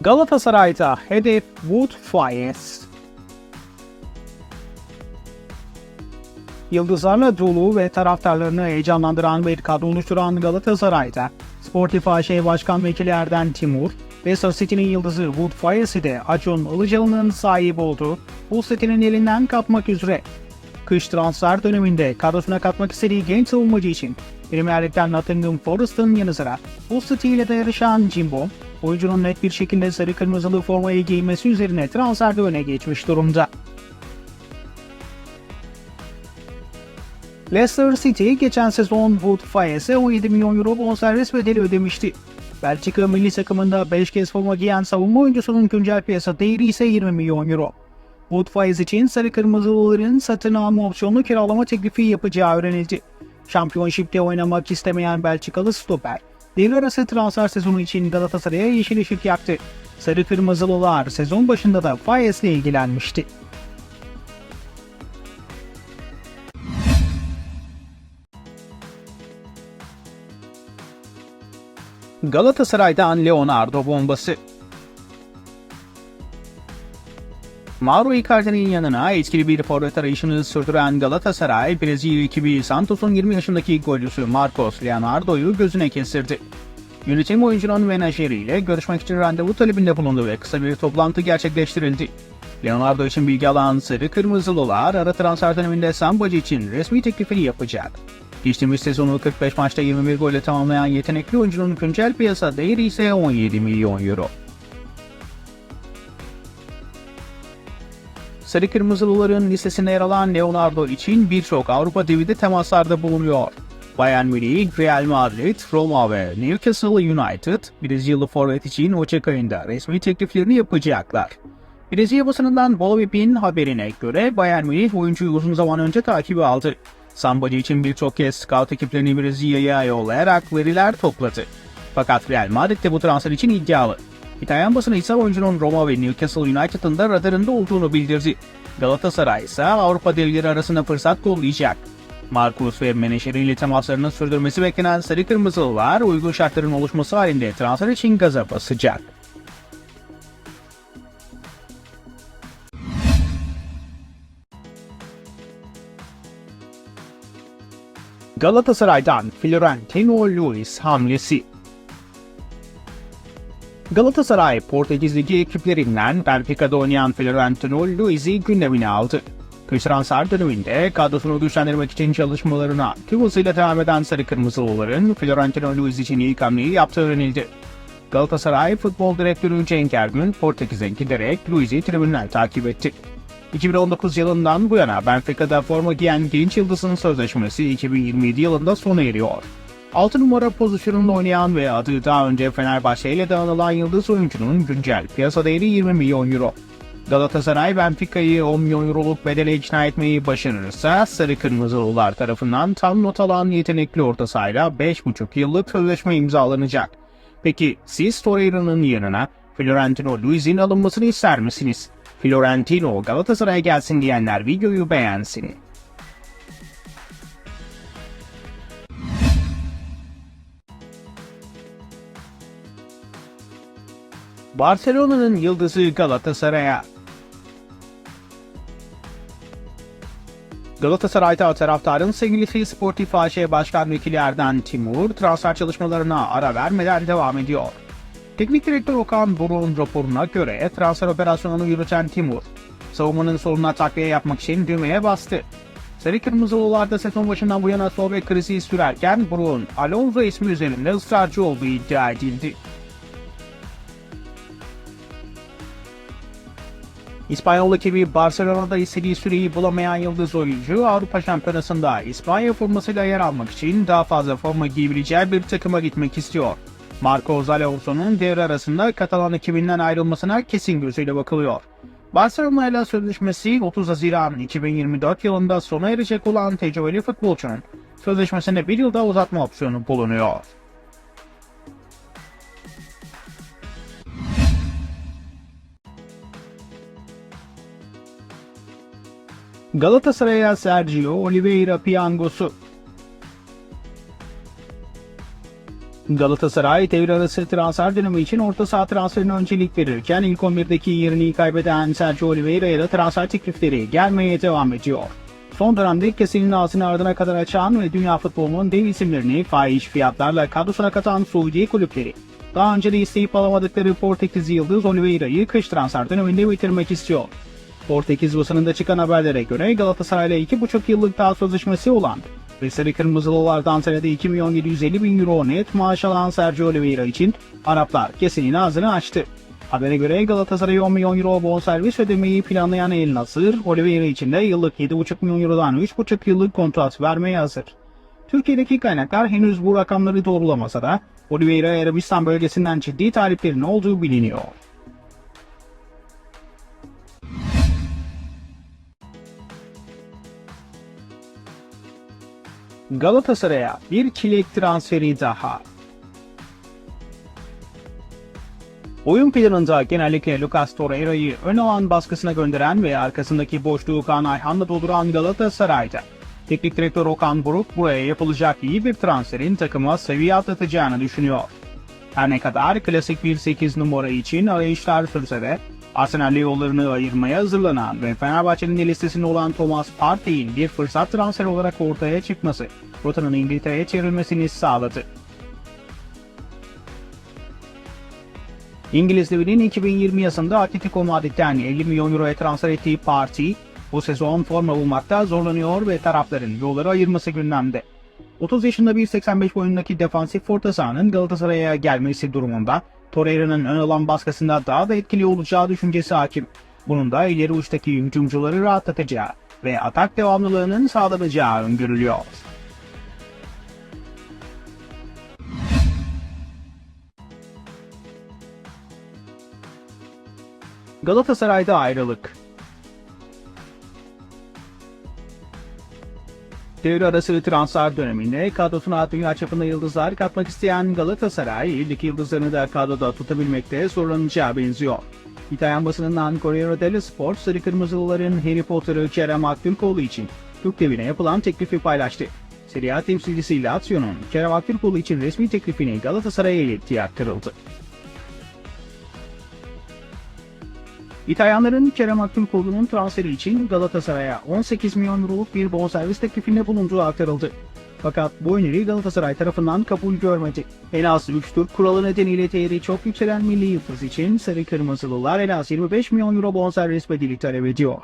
Galatasaray'da hedef Wood Fires. Yıldızlarla dolu ve taraftarlarını heyecanlandıran bir kadro oluşturan Galatasaray'da Sportif AŞ Başkan Vekili Erden Timur, Leicester City'nin yıldızı Wood Fires'i de Acun Ilıcalı'nın sahibi olduğu bu City'nin elinden kapmak üzere. Kış transfer döneminde kadrosuna katmak istediği genç savunmacı için Premier Lig'den Nottingham Forest'ın yanı sıra bu ile de yarışan Jimbo, oyuncunun net bir şekilde sarı kırmızılı formayı giymesi üzerine transferde öne geçmiş durumda. Leicester City geçen sezon Wood Faye'se 17 milyon euro bonservis bedeli ödemişti. Belçika milli takımında 5 kez forma giyen savunma oyuncusunun güncel piyasa değeri ise 20 milyon euro. Wood Fayez için sarı kırmızılıların satın alma opsiyonlu kiralama teklifi yapacağı öğrenildi. Şampiyonşipte oynamak istemeyen Belçikalı stoper, devre arası transfer sezonu için Galatasaray'a yeşil ışık yaktı. Sarı kırmızılılar sezon başında da Fayez'le ilgilenmişti. Galatasaray'dan Leonardo bombası. Mauro Icardi'nin yanına etkili bir forvet arayışını sürdüren Galatasaray, Brezilya ekibi Santos'un 20 yaşındaki golcüsü Marcos Leonardo'yu gözüne kestirdi. Yönetim oyuncunun menajeriyle görüşmek için randevu talebinde bulundu ve kısa bir toplantı gerçekleştirildi. Leonardo için bilgi alan Sarı Kırmızılılar ara transfer döneminde Sambacı için resmi teklifini yapacak. Geçtiğimiz sezonu 45 maçta 21 golle tamamlayan yetenekli oyuncunun güncel piyasa değeri ise 17 milyon euro. Sarı Kırmızılıların listesinde yer alan Leonardo için birçok Avrupa devide temaslarda bulunuyor. Bayern Münih, Real Madrid, Roma ve Newcastle United, Brezilyalı forvet için Ocak ayında resmi tekliflerini yapacaklar. Brezilya basınından Bolivip'in haberine göre Bayern Münih oyuncuyu uzun zaman önce takibi aldı. Sambacı için birçok kez scout ekiplerini Brezilya'ya yollayarak veriler topladı. Fakat Real Madrid de bu transfer için iddialı. İtalyan basını ise oyuncunun Roma ve Newcastle United'ın da radarında olduğunu bildirdi. Galatasaray ise Avrupa devleri arasında fırsat kollayacak. Marcus ve menajeriyle temaslarını sürdürmesi beklenen Sarı Kırmızılılar uygun şartların oluşması halinde transfer için gaza basacak. Galatasaray'dan Florentino Luis hamlesi Galatasaray Portekiz Ligi ekiplerinden Benfica'da oynayan Florentino Luis'i gündemine aldı. Kış transfer döneminde kadrosunu güçlendirmek için çalışmalarına tüm hızıyla devam eden Sarı Kırmızılıların Florentino Luis için ilk hamleyi yaptığı öğrenildi. Galatasaray Futbol Direktörü Cenk Ergün Portekiz'e giderek Luis'i tribünden takip etti. 2019 yılından bu yana Benfica'da forma giyen genç yıldızın sözleşmesi 2027 yılında sona eriyor. 6 numara pozisyonunda oynayan ve adı daha önce Fenerbahçe ile de anılan yıldız oyuncunun güncel piyasa değeri 20 milyon euro. Galatasaray Benfica'yı 10 milyon euroluk bedele ikna etmeyi başarırsa Sarı Kırmızılılar tarafından tam not alan yetenekli orta sahayla 5,5 yıllık sözleşme imzalanacak. Peki siz Torreira'nın yanına Florentino Luis'in alınmasını ister misiniz? Florentino Galatasaray'a gelsin diyenler videoyu beğensin. Barcelona'nın yıldızı Galatasaray'a. Galatasaray'da taraftarın sevgilisi Sportif AŞ Başkan Vekili Erden Timur transfer çalışmalarına ara vermeden devam ediyor. Teknik direktör Okan Buruk'un raporuna göre transfer operasyonunu yürüten Timur, savunmanın soluna takviye yapmak için düğmeye bastı. Sarı Kırmızılılarda sezon başından bu yana sol krizi sürerken Buruk'un Alonso ismi üzerinde ısrarcı olduğu iddia edildi. İspanyol ekibi Barcelona'da istediği süreyi bulamayan yıldız oyuncu Avrupa Şampiyonası'nda İspanya formasıyla yer almak için daha fazla forma giyebileceği bir takıma gitmek istiyor. Marco Alonso'nun devre arasında Katalan ekibinden ayrılmasına kesin gözüyle bakılıyor. Barcelona ile sözleşmesi 30 Haziran 2024 yılında sona erecek olan tecrübeli futbolcunun sözleşmesinde bir yılda uzatma opsiyonu bulunuyor. Galatasaray'a Sergio Oliveira piyangosu Galatasaray devre arası transfer dönemi için orta saha transferine öncelik verirken ilk 11'deki yerini kaybeden Sergio Oliveira'ya da transfer teklifleri gelmeye devam ediyor. Son dönemde kesenin ağzını ardına kadar açan ve dünya futbolunun dev isimlerini fahiş fiyatlarla kadrosuna katan Suudi kulüpleri. Daha önce de isteyip alamadıkları Portekizli Yıldız Oliveira'yı kış transfer döneminde bitirmek istiyor. Portekiz basınında çıkan haberlere göre Galatasaray'la 2,5 yıllık daha sözleşmesi olan ve Sarı Kırmızılılardan senede 2 milyon 750 bin euro net maaş alan Sergio Oliveira için Araplar kesenin ağzını açtı. Habere göre Galatasaray 10 milyon euro bonservis ödemeyi planlayan El Nasır, Oliveira için de yıllık 7,5 milyon eurodan 3,5 yıllık kontrat vermeye hazır. Türkiye'deki kaynaklar henüz bu rakamları doğrulamasa da Oliveira Arabistan bölgesinden ciddi taliplerin olduğu biliniyor. Galatasaray'a bir çilek transferi daha. Oyun planında genellikle Lucas Torreira'yı ön alan baskısına gönderen ve arkasındaki boşluğu Kaan Ayhan'la dolduran Galatasaray'da. Teknik direktör Okan Buruk buraya yapılacak iyi bir transferin takıma seviye atlatacağını düşünüyor. Her ne kadar klasik bir 8 numara için arayışlar sürse de Arsenal'le yollarını ayırmaya hazırlanan ve Fenerbahçe'nin de listesinde olan Thomas Partey'in bir fırsat transferi olarak ortaya çıkması rotanın İngiltere'ye çevrilmesini sağladı. İngiliz devinin 2020 yazında Atletico Madrid'den 50 milyon euroya transfer ettiği Parti, bu sezon forma bulmakta zorlanıyor ve tarafların yolları ayırması gündemde. 30 yaşında 1.85 boyundaki defansif sahanın Galatasaray'a gelmesi durumunda Torreira'nın ön alan baskısında daha da etkili olacağı düşüncesi hakim. Bunun da ileri uçtaki hücumcuları rahatlatacağı ve atak devamlılığının sağlanacağı öngörülüyor. Galatasaray'da ayrılık Devre arası transfer döneminde kadrosuna dünya çapında yıldızlar katmak isteyen Galatasaray, ilk yıldızlarını da kadroda tutabilmekte zorlanacağı benziyor. İtalyan basınından Corriere dello Sport, Sarı Kırmızılıların Harry Potter'ı Kerem Aktürkoğlu için Türk devine yapılan teklifi paylaştı. Serie A temsilcisi Lazio'nun Kerem Aktürkoğlu için resmi teklifini Galatasaray'a ilettiği aktarıldı. İtalyanların Kerem Aktürkoğlu'nun transferi için Galatasaray'a 18 milyon euroluk bir bonservis teklifinde bulunduğu aktarıldı. Fakat bu öneri Galatasaray tarafından kabul görmedi. En az 3 Türk kuralı nedeniyle değeri çok yükselen milli yıldız için Sarı Kırmızılılar en az 25 milyon euro bonservis bedeli talep ediyor.